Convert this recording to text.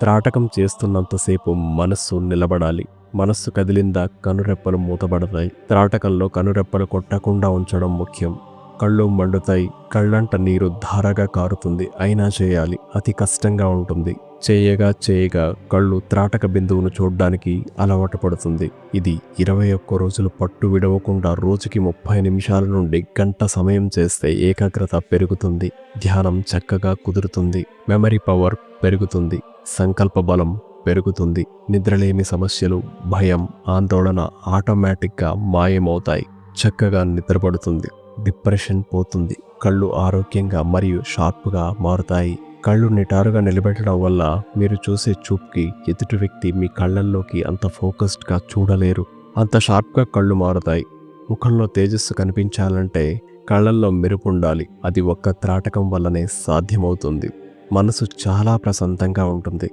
త్రాటకం చేస్తున్నంతసేపు మనస్సు నిలబడాలి. మనస్సు కదిలిందా కనురెప్పలు మూతబడతాయి. త్రాటకంలో కనురెప్పలు కొట్టకుండా ఉంచడం ముఖ్యం. కళ్ళు మండుతాయి. కళ్ళంట నీరు ధారగా కారుతుంది. అయినా చేయాలి. అతి కష్టంగా ఉంటుంది. చేయగా చేయగా కళ్ళు త్రాటక బిందువును చూడ్డానికి అలవాటు పడుతుంది. ఇది ఇరవై ఒక్క రోజులు పట్టు విడవకుండా రోజుకి ముప్పై నిమిషాల నుండి గంట సమయం చేస్తే ఏకాగ్రత పెరుగుతుంది. ధ్యానం చక్కగా కుదురుతుంది. మెమరీ పవర్ పెరుగుతుంది. సంకల్ప బలం పెరుగుతుంది. నిద్రలేని సమస్యలు భయం ఆందోళన ఆటోమేటిక్గా మాయమవుతాయి. చక్కగా నిద్రపడుతుంది. డిప్రెషన్ పోతుంది. కళ్ళు ఆరోగ్యంగా మరియు షార్ప్గా మారుతాయి. కళ్ళు నిటారుగా నిలబెట్టడం వల్ల మీరు చూసే చూపుకి ఎదుటి వ్యక్తి మీ కళ్ళల్లోకి అంత ఫోకస్డ్గా చూడలేరు. అంత షార్ప్గా కళ్ళు మారుతాయి. ముఖంలో తేజస్సు కనిపించాలంటే కళ్ళల్లో మెరుపు ఉండాలి. అది ఒక్క త్రాటకం వల్లనే సాధ్యమవుతుంది. మనసు చాలా ప్రశాంతంగా ఉంటుంది.